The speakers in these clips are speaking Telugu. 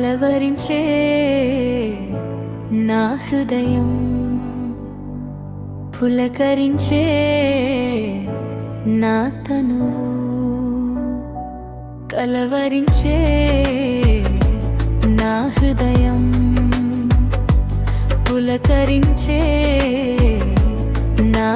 కలవరించే నా హృదయం పులకరించే నా తను కలవరించే నా హృదయం పులకరించే నా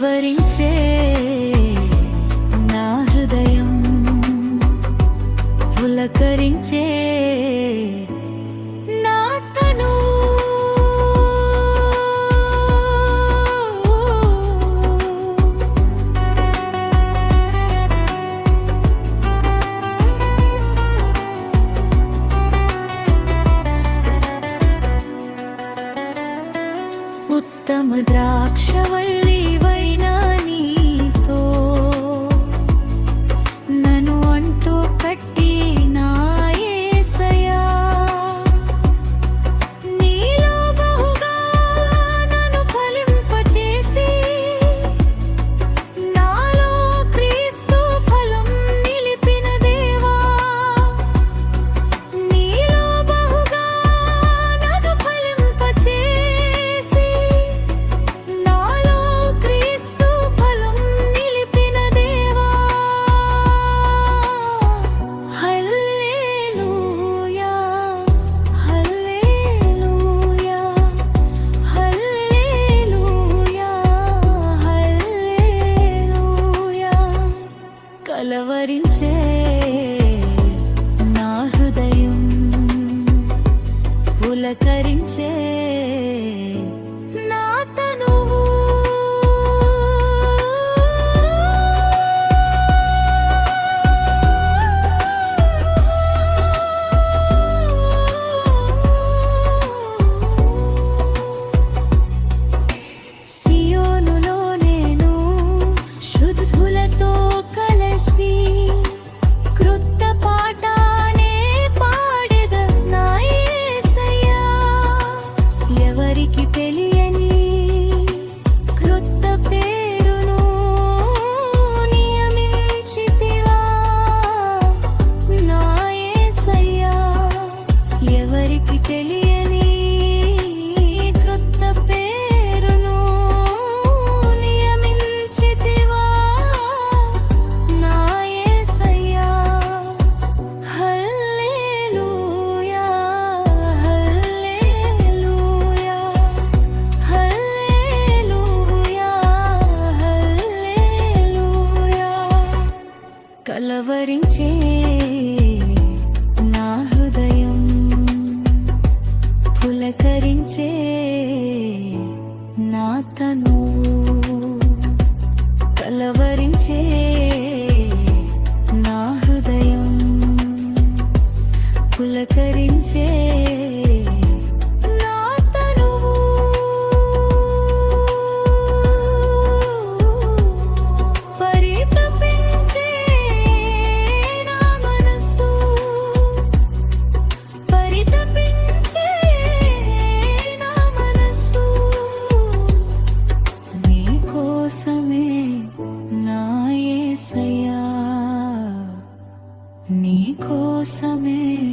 కలవరించే నా హృదయం పులకరించే ద్రాక్ష కలవరించే కలవరించే నా హృదయం పులకరించే నీకోసమే